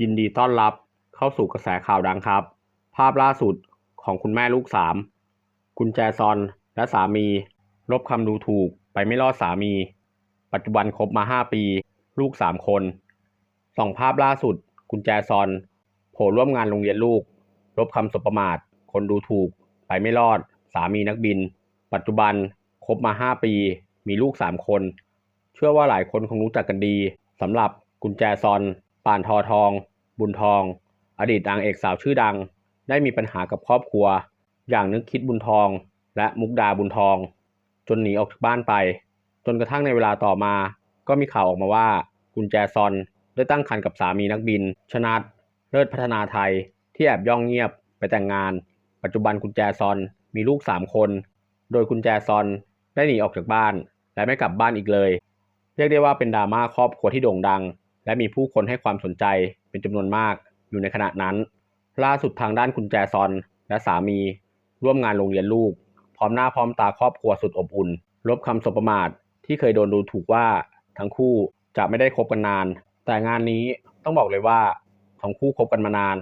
ยินดีต้อนรับเข้าสู่กระแสข่าวดังครับ ภาพล่าสุดของคุณแม่ลูกสามคุณแจซอนและสามี ลบคำดูถูกไปไม่รอดสามี ปัจจุบันคบมา 5 ปี ลูก 3 คนสองภาพล่าสุด คุณแจซอน โผล่ร่วมงานโรงเรียนลูก ลบคำสบประมาท คนดูถูก ไปไม่รอด สามีนักบิน ปัจจุบันคบมา 5 ปี มีลูก 3 คน เชื่อว่าหลายคนคงรู้จักกันดีสำหรับกุญแจซอน ป่านทอทอง บุญทอง อดีตนางเอกสาวชื่อดัง ได้มีปัญหากับครอบครัว อย่างนึกคิดบุญทอง และมุกดาบุญทอง จนหนีออกจากบ้านไป จนกระทั่งในเวลาต่อมา ก็มีข่าวออกมาว่า กุญแจซอนได้ตั้งครรภ์กับสามีนักบิน ชนัดเลิศพัฒนาไทย ที่แอบย่องเงียบไปแต่งงาน ปัจจุบันกุญแจซอนมีลูก3คน โดยกุญแจซอนได้หนีออกจากบ้าน และไม่กลับบ้านอีกเลย เรียกได้ว่าเป็นดราม่าครอบครัวที่โด่งดัง และมีผู้คนให้ความสนใจเป็นจำนวนมากอยู่ในขณะนั้น ล่าสุดทางด้านคุณแจซอน และสามี ร่วมงานโรงเรียนลูก พร้อมหน้าพร้อมตาครอบครัวสุดอบอุ่น ลบคำสบประมาทที่เคยโดนดูถูกว่าทั้งคู่จะไม่ได้คบกันนาน แต่งานนี้ต้องบอกเลยว่าทั้งคู่คบกันมานาน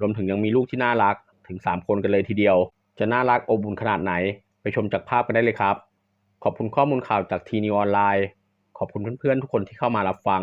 รวมถึงยังมีลูกที่น่ารักถึง 3 คนกันเลยทีเดียว จะน่ารักอบอุ่นขนาดไหน ไปชมจากภาพกันได้เลยครับ ขอบคุณข้อมูลข่าวจากทีนิวออนไลน์ ขอบคุณเพื่อนๆทุกคนที่เข้ามารับฟัง